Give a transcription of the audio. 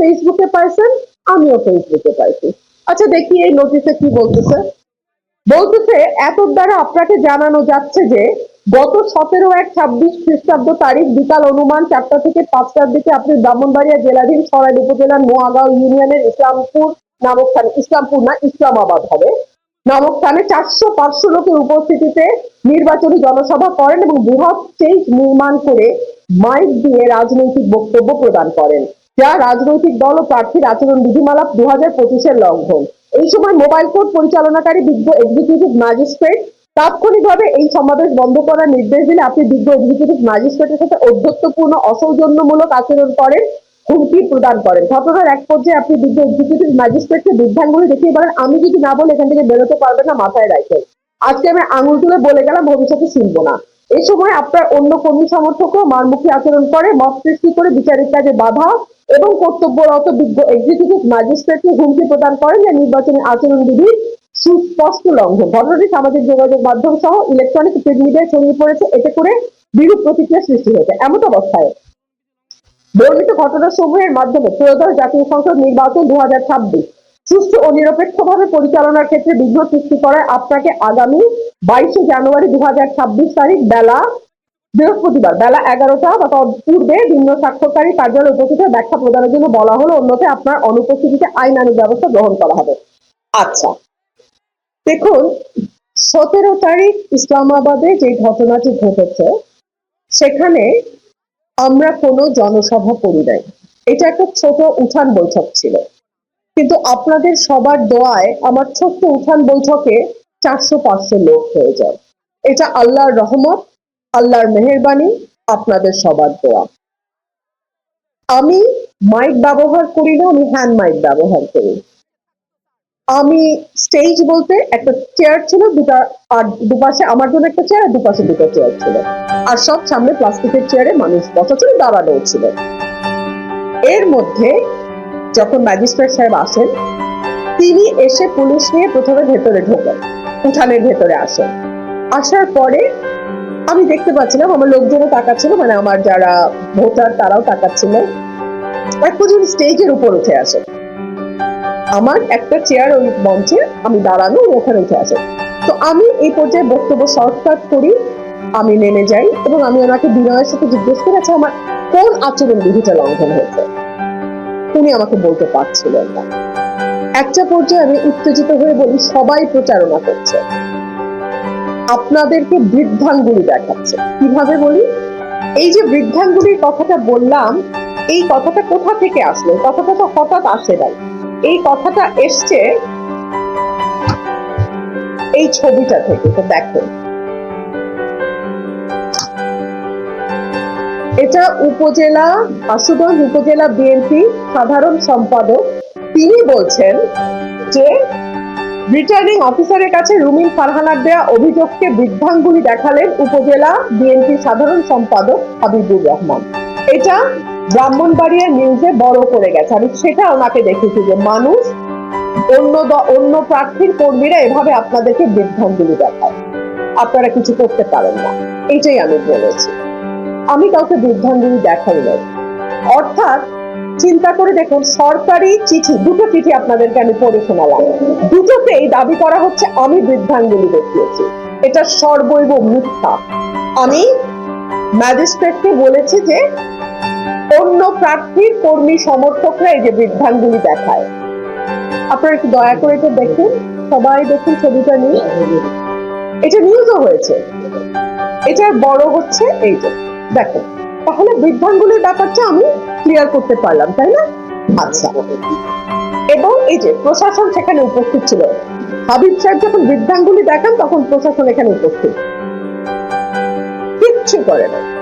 ফেসবুকে পাইছেন, আমিও ফেসবুকে পাইছি। আচ্ছা দেখি এই নোটিশে কি বলতেছে। বলতেছে এত দ্বারা আপনাকে জানানো যাচ্ছে যে, গত সতেরো এক ছাব্বিশ খ্রিস্টাব্দ তারিখ বিকাল অনুমান চারটা থেকে পাঁচটার দিকে আপনি ব্রাহ্মণবাড়িয়া জেলাধীন সরাইল উপজেলার নোয়াগাঁও ইউনিয়নের ইসলামপুর নামক স্থানে ইসলামপুর না, ইসলামাবাদ হবে। নামক স্থানে চারশো পাঁচশো লোকের উপস্থিতিতে নির্বাচনী জনসভা করেন এবং বৃহৎ স্টেজ নির্মাণ করে মাইক দিয়ে রাজনৈতিক বক্তব্য প্রদান করেন। যা রাজনৈতিক দল ও প্রার্থীর আচরণ, বিধিমালা দু হাজার পঁচিশের লঙ্ঘন। এই সময় মোবাইল কোর্ট পরিচালনাকারী বিজ্ঞ এক্সিকিউটিভ ম্যাজিস্ট্রেট তাৎক্ষণিকভাবে এই সমাবেশ বন্ধ করার নির্দেশ দিলে আপনি বিজ্ঞ এক্সিকিউটিভ ম্যাজিস্ট্রেটের সাথে অধ্যত্বপূর্ণ অসৌজন্যমূলক আচরণ করেন, হুমকি প্রদান করেন। ঘটনার এক পর্যায়ে আপনি বিজ্ঞ এক্সিকিউটিভ ম্যাজিস্ট্রেটকে বৃদ্ধাঙ্গুলি দেখিয়ে বলেন, আমি যদি না বলে এখান থেকে বেরোতে পারবে না, মাথায় রাখেন আজকে আমি আঙুল তুলে বলে গেলাম, ভবিষ্যতে শুনব না। এই সময় আপনার অন্য কর্মী সমর্থকও মারমুখী আচরণ করে মত সৃষ্টি করে বিচারিক কাজে বাধা এবং কর্তব্যরত বিজ্ঞ এক্সিকিউটিভ ম্যাজিস্ট্রেটকে হুমকি প্রদান করেন যে নির্বাচনী আচরণবিধি সুস্পষ্ট লঙ্ঘন। ঘটনাটি সামাজিক যোগাযোগ মাধ্যম সহ ইলেকট্রনিক প্রিন্ট মিডিয়ায় ছড়িয়ে পড়েছে। এতে করে বিরূপ প্রতিক্রিয়া সৃষ্টি হয়েছে। এমন অবস্থায় বর্ণিত ঘটনাসমূহের মাধ্যমে ত্রয়োদশ জাতীয় সংসদ নির্বাচন দু হাজার ছাব্বিশ সুষ্ঠু ও নিরপেক্ষভাবে পরিচালনার ক্ষেত্রে বিঘ্ন সৃষ্টি করায় আপনাকে আগামী বাইশে জানুয়ারি দু হাজার ছাব্বিশ তারিখ বেলা বৃহস্পতিবার বেলা এগারোটা বা পূর্বে ভিন্ন স্বাক্ষরকারী কার্যালয়ে উপস্থিত ব্যাখ্যা প্রদানের জন্য বলা হলো অন্যতে আপনার অনুপস্থিতিতে আইনানুগ ব্যবস্থা গ্রহণ করা হবে। আচ্ছা। দেখুন, সতেরো তারিখ ইসলামাবাদে যে ঘটনাটি ঘটেছে, সেখানে আমরা কোনো জনসভা করি নাই। এটা একটা ছোট উঠান বৈঠক ছিল। কিন্তু আপনাদের সবার দোয়ায় আমার ছোট্ট উঠান বৈঠকে চারশো পাঁচশো লোক হয়ে যায়। এটা আল্লাহর রহমত আল্লাহর মেহেরবানি আপনাদের সবার দোয়া। আমি মাইক ব্যবহার করি না, আমি হ্যান্ড মাইক ব্যবহার করি। আমি স্টেজ বলতে একটা চেয়ার ছিল, দুটা, আর দুপাশে, আমার জন্য একটা চেয়ার দুপাশে দুটো চেয়ার ছিল। আর সব সামনে প্লাস্টিকের চেয়ারে মানুষ বসা ছিল দাঁড়ানো ছিল। এর মধ্যে যখন ম্যাজিস্ট্রেট সাহেব আসেন, তিনি এসে পুলিশ নিয়ে প্রথমে ভেতরে ঢোকেন, উঠানের ভেতরে আসেন। আসার পরে আমি দেখতে পাচ্ছিলাম, আমার লোকজনও তাকাচ্ছিল মানে আমার যারা ভোটার তারাও তাকাচ্ছিল। এক পর্যন্ত স্টেজের উপর উঠে আসে। আমার একটা চেয়ার ওই মঞ্চে আমি দাঁড়ানো ওখানে উঠে আসে। তো আমি এই পর্যায়ে বক্তব্য শর্টকাট করি, আমি নেমে যাই এবং আমি ওনাকে বিনয়ের সাথে জিজ্ঞেস করে আচ্ছা আমার কোন আচরণ বিধিটা লঙ্ঘন হয়েছে? উনি আমাকে বলতে পারছিলেন না। একটা পর্যায়ে আমি উত্তেজিত হয়ে বলি, সবাই প্রচারণা করছে। আপনাদেরকে বৃদ্ধাঙ্গুলি দেখাচ্ছে। কীভাবে বলি? এই যে বৃদ্ধাঙ্গুলির কথাটা বললাম, এই কথাটা কোথা থেকে আসলো? কথাটা তো হঠাৎ আসে নাই। এই কথাটা এসছে এই ছবিটা থেকে, তো দেখো। এটা উপজেলা আশুগঞ্জ উপজেলা বিএনপি সাধারণ সম্পাদক। তিনি বলছেন যে রিটার্নিং অফিসারের কাছে রুমিন ফারহানার দেয়া অভিযোগকে বৃদ্ধাঙ্গুলি দেখালেন উপজেলা বিএনপি সাধারণ সম্পাদক হাবিবুর রহমান। এটা ব্রাহ্মণবাড়িয়া নিউজে বড় করে গেছে। আমি সেটা ওনাকে দেখেছি যে মানুষ, অন্য অন্য প্রার্থীর কর্মীরা এভাবে আপনাদেরকে বৃদ্ধাঙ্গুলি দেখায়। আপনারা কিছু করতে পারেন না। এটাই আমি বলেছি। আমি কাউকে বৃদ্ধাঙ্গুলি দেখাই নাই। অর্থাৎ চিন্তা করে দেখুন, সরকারি চিঠি, দুটো চিঠি আপনাদেরকে আমি পড়ে শোনালাম। দুটোতেই দাবি করা হচ্ছে, আমি বৃদ্ধাঙ্গুলি দেখিয়েছি। এটা সর্বৈব মিথ্যা। আমি ম্যাজিস্ট্রেটকে বলেছি যে, অন্য প্রার্থীর কর্মী সমর্থকরা এই যে বৃদ্ধাঙ্গুলি দেখায়। আপনারা একটু দয়া করে এটা দেখুন, সবাই দেখুন ছবিটা নিয়ে। এটা নিউজও হয়েছে। এটার বড় হচ্ছে এই যে দেখো তাহলে বৃদ্ধাঙ্গুলির ব্যাপারটা আমি ক্লিয়ার করতে পারলাম, তাই না? আচ্ছা। এবং এই যে প্রশাসন সেখানে উপস্থিত ছিল। হাবিব সাহেব যখন বৃদ্ধাঙ্গুলি দেখান, তখন প্রশাসন এখানে উপস্থিত। কিচ্ছু করে না